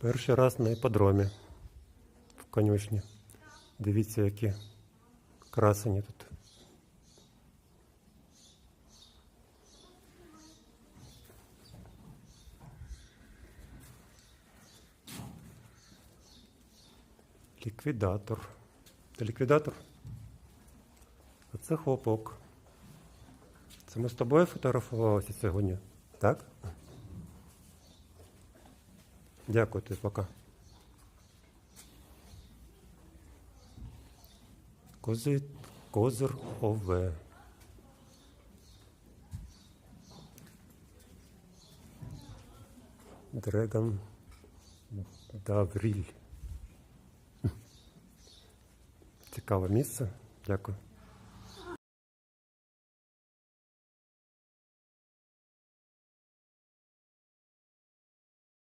Перший раз на іпподромі в конюшні. Дивіться, які красені тут. Ліквідатор. Це ліквідатор? А це хлопок. Це ми з тобою фотографувалися сьогодні, так? Дякую тобі, пока. Кози, козир ОВ. Дрегон Давріль. Цікаве місце. Дякую.